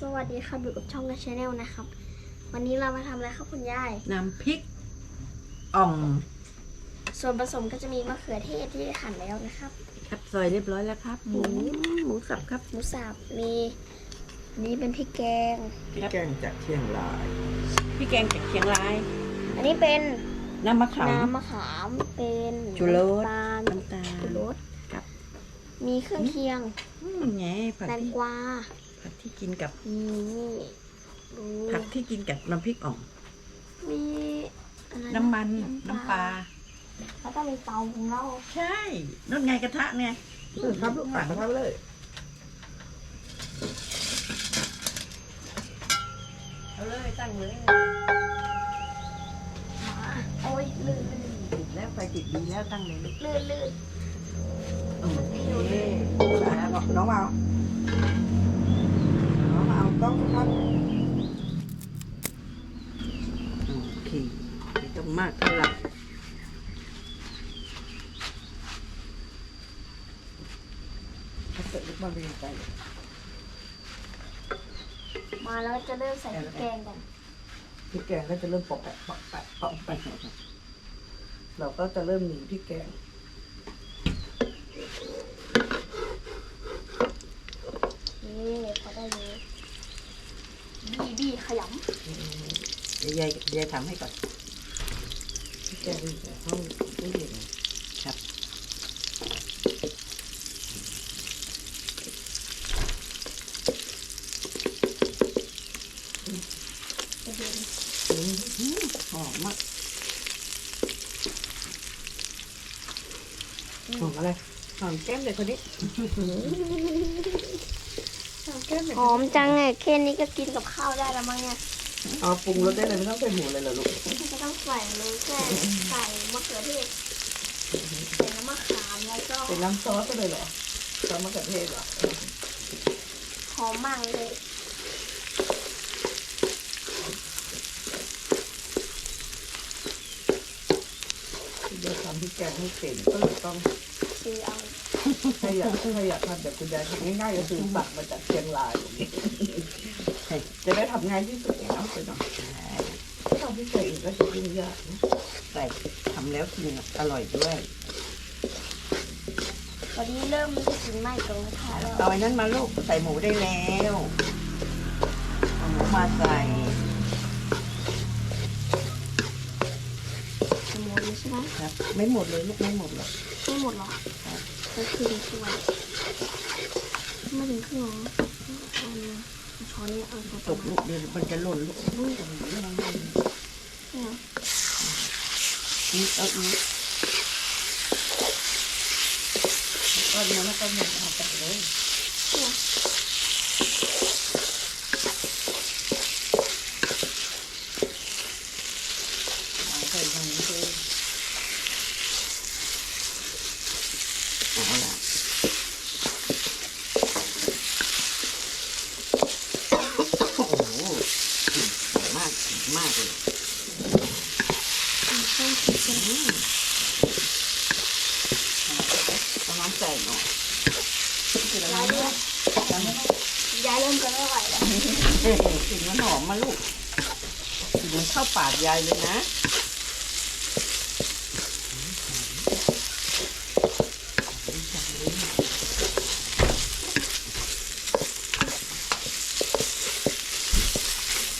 สวัสดีครับอยู่กับช่องกระชาแนลนะครับ วันนี้เรามาทำอะไรครับคุณยายน้ำพริกอ่องส่วนผสมก็จะมีมะเขือเทศที่หั่นแล้วนะครับครับซอยเรียบร้อยแล้วครับ หมูหมูสับครับหมูสับมีนี่เป็นพริกแกงพริกแกงจากเชียงราย พี่แกงจากเชียงราย อันนี้เป็นน้ำมะขามน้ำมะขามเป็นชูรสน้ำตาลน้ำตาลชูรสครับ มีเครื่องเคียงอืมไงผักแตงที่กวาผัก ที่กินกับมีนี่ดูผักที่กินกับน้ำพริกอ่อง มีอะไระน้ำมันน้ำปลาแล้วก็มีเตาของเราใช่นู่นไงกระทะเนี่ยครับลูกอ่านมาครับเลยเอาเลยตั้งเลยมาโอ้ยลื่นลื่นติดแล้วไฟติดดีแล้วตั้งเลยลื่นลื่นโอเคน้องเอาน้องเอา ต้องครับโอเคไม่ต้องมากเท่าไหร่เสร็จลูกมาเรียนไปมาแล้วจะเริ่มใส่พริกแกงกันพริกแกงก็จะเริ่มปอกแปะปอกแปะปอกแปะเราก็จะเริ่มหนีพริกแกง นี่พอได้เลยบี้บี้ข ยเดี๋ยวยายเดี๋ยวยายทำให้ก่อนพริกแกงแต่ห้องตู้เย็นครับำจะเด็นหอมมากหอมอะไรหอมแก้มเด็กคนนี้หอมแก้มเด็กหอมจังไงแค่นี้ก็กินกับข้าวได้แล้วมั้งเนี่ย เอาปรุงรสได้เลยไม่ต้องใส่หมูเลยเหรอลูกไม่ต้องใส่เลยแค่ใส่มะเขือเทศใส่น้ำมะขามแล้วก็เป็นน้ำซอสก็เลยเหรอซอสมะเขือเทศเหรอหอมมากเลยที่จะทำพริกแกงให้เก่งก็เลยต้องซื้อเอาถ้าอยากถ้าอยากทำแบบคุณยายทำง่ายๆก็คือสั่งมาจากเชียงรายอย่างนี้ใช่จะได้ทำง่ายที่สุด เนาะไปเนาะถ้าทำพิเศษอีกก็จะยุ่งยากนะใส่ทำแล้วกินอร่อยด้วยวันนี้เริ่มมีกลิ่นไหม้ตรงกระทะแล้วเอาไอ้นั้นมาลูกใส่หมูได้แล้วเอาหมูมาใส่จะหมดเลยใช่ไหมครับ ไม่หมดเลยลูกไม่หมดหรอกไม่หมดหรอกก็คือช่วยไม่ถึงครึ่งหรอเอาเลย นนี้เอาตกลูกเดียวมันจะหล่นลูกลูกนี่เอาอีกก็เนื้อแล้วก็หมดออาไปเลย เอาใส่ตรงนี้เลย เอาละโอ้โหกลิ่นหอมมากหอมมากเลย มีเครื่องคิดกัน อืมเอาน้ำใส่หน่อย ย้ายเริ่มย้ายเริ่มจะไม่ไหวแล้ว เฮ้ยกลิ่น มันหอมมาลูกกลิ่นมันเข้าปากยายเลยนะ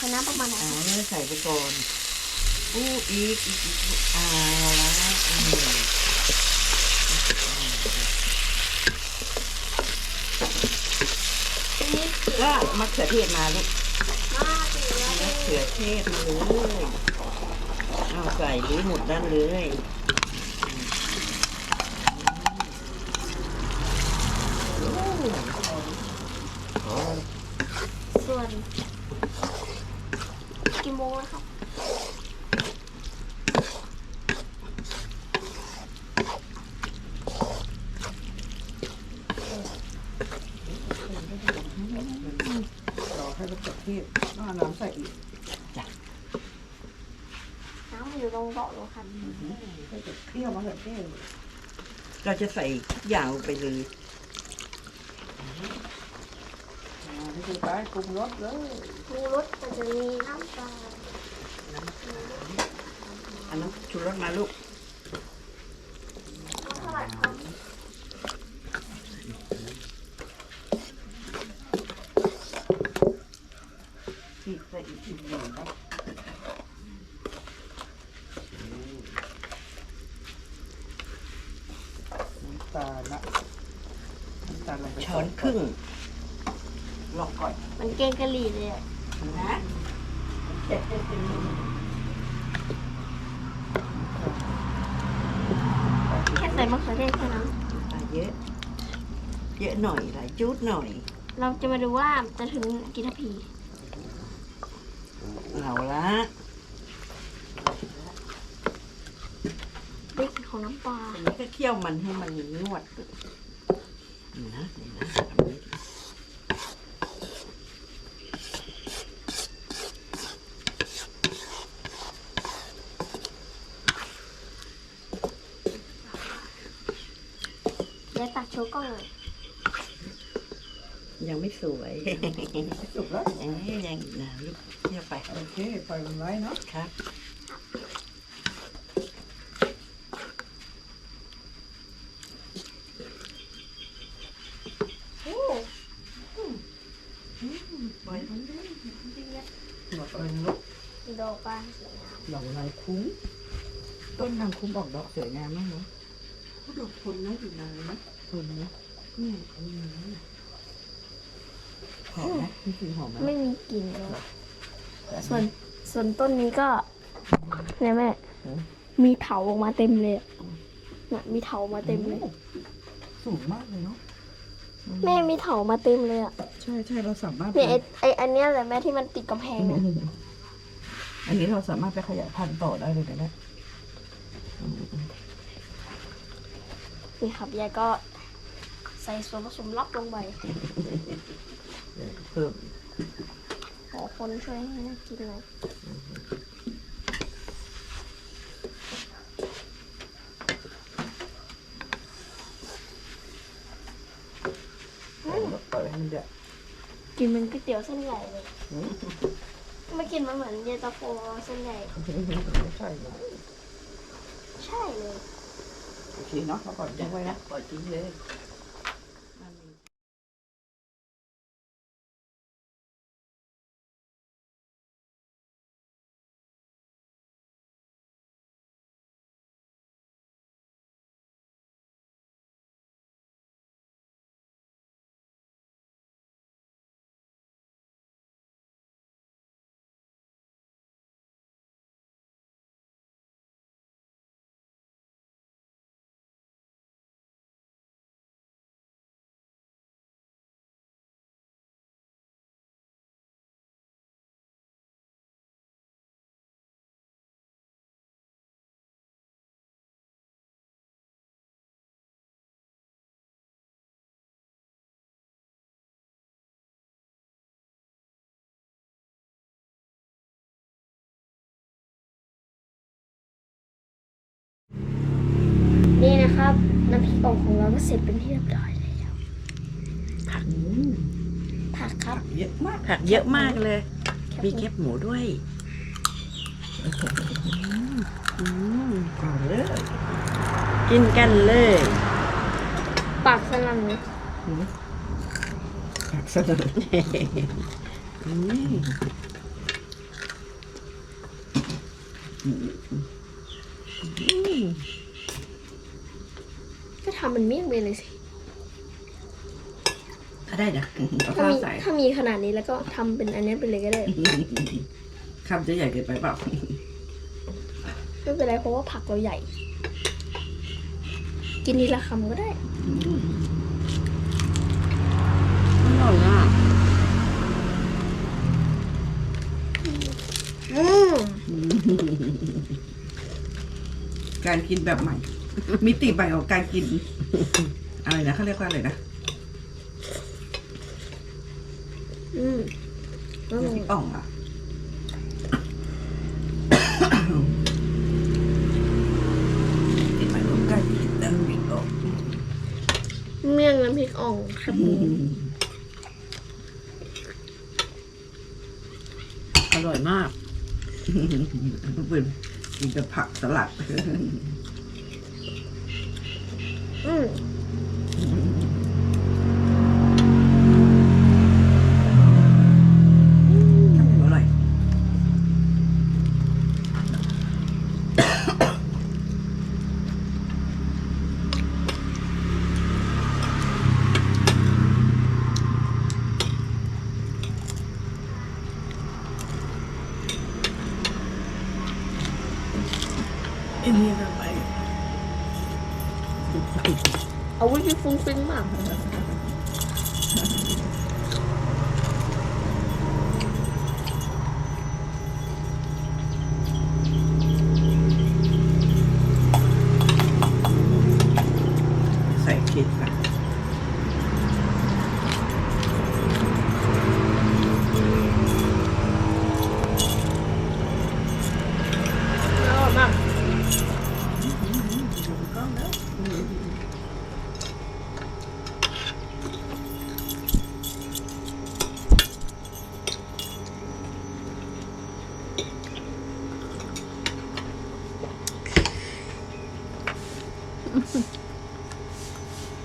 คณะประมาณไหนเอาเลยใส่ไปก่อนอู้อีกอีกอีกเอาละอืมทีนี้ก็มะเขือเทศมาลูก มากเลย มะเขือเทศมาเลยเอาใส่เลยหมดด้านเลยโอ้ส่วนกี่โมงแล้วครับรอให้มะเขือเทศเอาน้ำใส่อีก น้ำมันอยู่ตรงเบาะรถ คันให้เปรี้ยวมะเขือเทศเราจะใส่ทุกอย่างลงไปเลยอ่าให้เทไปปรุงรสเลยปรุงรสมันจะมีน้ำปลาอันนั้นชูรสมาลูก เท่าไหร่ครับ อีกใส่อีกอีกหน่อยครับ น้ำตาลนะน้ำตาลลงไป ช้อนครึ่งลอกก่อน มัน แกงกะหรี่เลยอะนะแค่ใส่มะเขือเทศแค่นั้นตาเยอะ เยอะหน่อยหลายจุดหน่อย เราจะมาดูว่าจะถึงกี่นาทีเอาละได้กลิ่นของน้ำปลา อันนี้ก็เคี่ยวมันให้มันนวดนี่นะนี่นะทำนี้ เดี๋ยวตักโชว์กล้องเลย ยังไม่สวยสุกแล้วเอ้ยยังอีกนะลูกเคี่ยวไปโอเคปล่อยมันไว้เนาะครับปล่อยมันหมดเลยลูกดอกปลาสวยงามดอกนางคุ้มต้นนางคุ้มออกดอกสวยงามมากเนาะผู้ดกคนนะอยู่นานนะต้นนี้เนี่ยอันนี้นะ หอมไหมนี่คือหอมไหมไม่มีกลิ่นเลยส่วนส่วนต้นนี้ก็เนี่ยแม่มีเถาออกมาเต็มเลยอะน่ะมีเถามาเต็มเลย สูงมากเลยเนาะแม่มีเถามาเต็มเลยอะใช่ใช่เราสามารถเนี่ยไอไออันเนี้ยแหละแม่ที่มันติดกำแพงเนี่ยอันนี้เราสามารถไปขยายพันธุ์ต่อได้เลยนะเนี่ยนี่ครับยายก็ใส่ส่วนผสมลับลงไป เพิ่มขอคนช่วยให้กินหน่อยปล่อยให้มันเดือดกินเป็นก๋วยเตี๋ยวเส้นใหญ่เลยไม่กินมันเหมือนเย็นตาโฟเส้นใหญ่ใช่เลยใช่เลยโอเคเนาะเราก่อนจัทิ้งงไว้ไว้นะนะปล่อยทิ้งเลย นี่นะครับน้ำพริกอ่องของเราก็เสร็จเป็นที่เรียบร้อยแล้วผักผักครับเยอะมากผักเยอะมากเลย มีแคบหมูด้วยอืมก่อนเลยกินกันเลยปากสนั่นเลยผักสลัดอืม ก็ทำมันเมี่ยงไปเลยสิก็ได้นะเอาถ้าข้าวมีใส่ถ้ามีขนาดนี้แล้วก็ทำเป็นอันนี้ไปเลยก็ได้ คำจะใหญ่เกินไปเปล่าไม่เป็นไรเพราะว่าผักเราใหญ่ กินทีละคำก็ได้ อร่อยอะอืมการกินแบบใหม่ มิติใหม่ของการกิน อะไรนะเขาเรียกว่าอะไรนะอืมอร่อยน้ำพริกอ่องอะมิติใหม่ของการกินน้ำพริกอ่องเมี่ยงน้ำพริกอ่องครับอร่อยมากเป็นกินกับผักสลัด อืม อร่อย อันนี้อะไร เอาไว้ ที่ฟุ้งฟิ้งมาก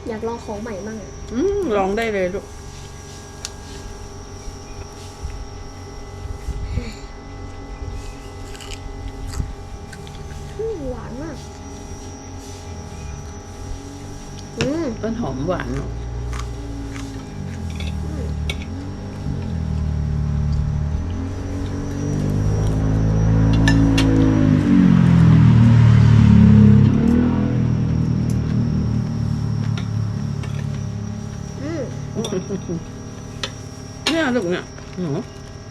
อยากลองของใหม่มั่งอะอืมลองได้เลยลูก อืมหวานมาก อืม ต้นหอมหวานเนอะ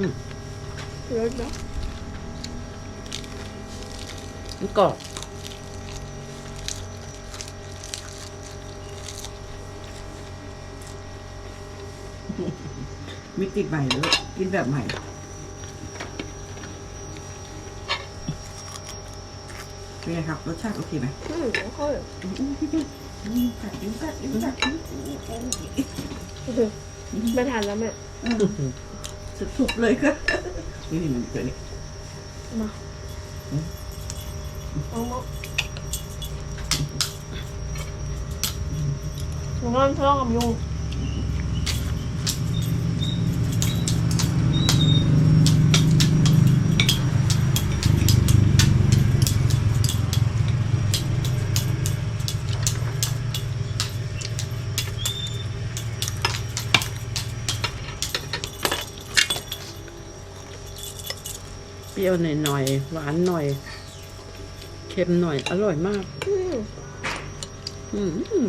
เยอะนะมันกรอบมิติใหม่เลยกินแบบใหม่ เป็นไงครับ รสชาติโอเคไหมอืมโอเคอืมจัดยิ้มจัดยิ้มจัดยิ้มไม่ทานแล้วแม่ สุดๆเลยก็นี่นี่มันเกิดนี่มาเอามาหนูกำลังทะเลาะกับยุง เปรี้ยวหน่อยๆ หวานหน่อย เค็มหน่อย อร่อยมาก อืมอืม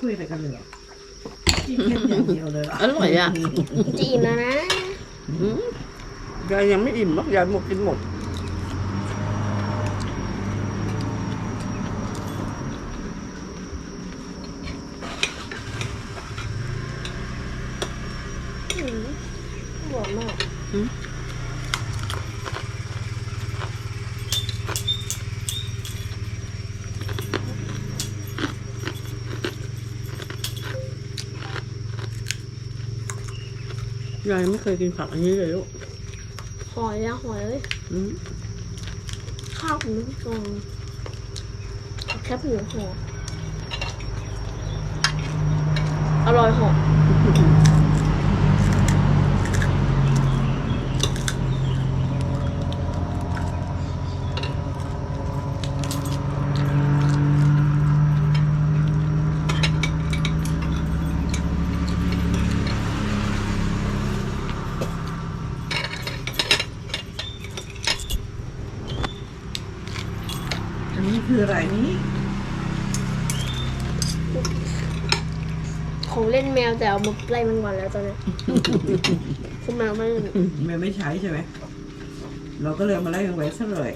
คุยอะไรกันเลยเหรอกินแค่อย่างเดียวเลยเหรออร่อยอะ จะอิ่มแล้วนะอืมยายยังไม่อิ่มหรอกยายหมดกินหมด อืมหวานมาก อืม ยายไม่เคยกินผักอันนี้เลยลูกหอยอะหอยเลยอืมข้าวของลูกฟองแคบหมูห่ออร่อยหอม คืออะไรนี้ของเล่นแมวแต่เอามาไล่มันก่อนแล้วตอนนี้ คุณแมวไม่แม่ไม่ใช้ใช่ไหม เราก็เลยเอามาไล่มันไว้ซะเลย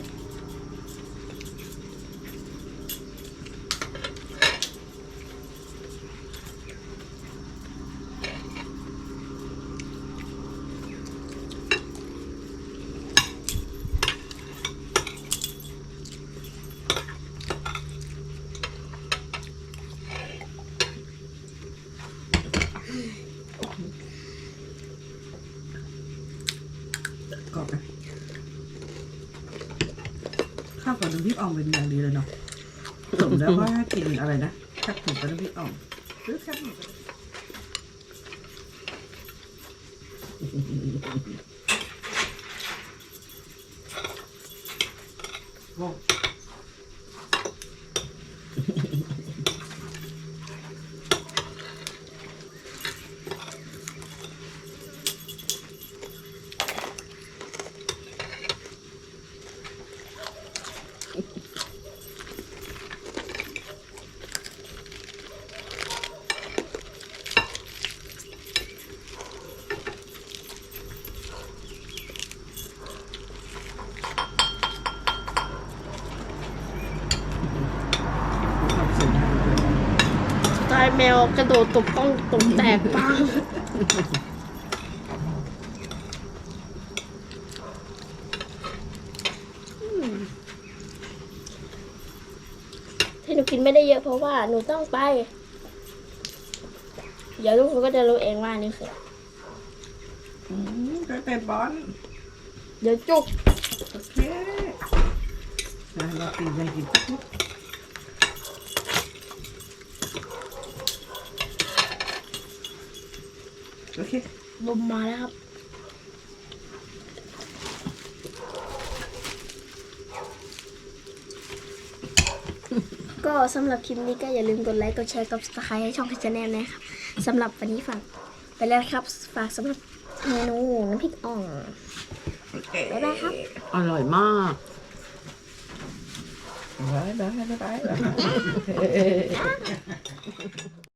กรอบไหมข้าวกับน้ำ พริกอ่องเป็นอย่างดีเลยเนาะสมแล้วว่ากินอะไรนะแคบหมูกับน้ำพริกอ่องหรือแคบหมูกับน้ำพริกโว้ายแมวกระโดดตบกล้องตบแตกปังอืมที่หนูกินไม่ได้เยอะเพราะว่าหนูต้องไป เดี๋ยวทุกคนก็จะรู้เองว่านี่คืออะไรอืมก็แต่บอลเดี๋ยวจุกโอเคนะเรากินยังกินทุก โอเคลมมาแล้วครับก็สำหรับคลิปนี้ก็อย่าลืมกดไลค์ กดแชร์กด subscribe ให้ช่องพิจแนลนะครับสำหรับวันนี้ฝากไปแล้วนะครับฝากสำหรับเมนูน้ำพริกอ่องบ๊ายบายครับ อร่อยมากบายบายบายบาย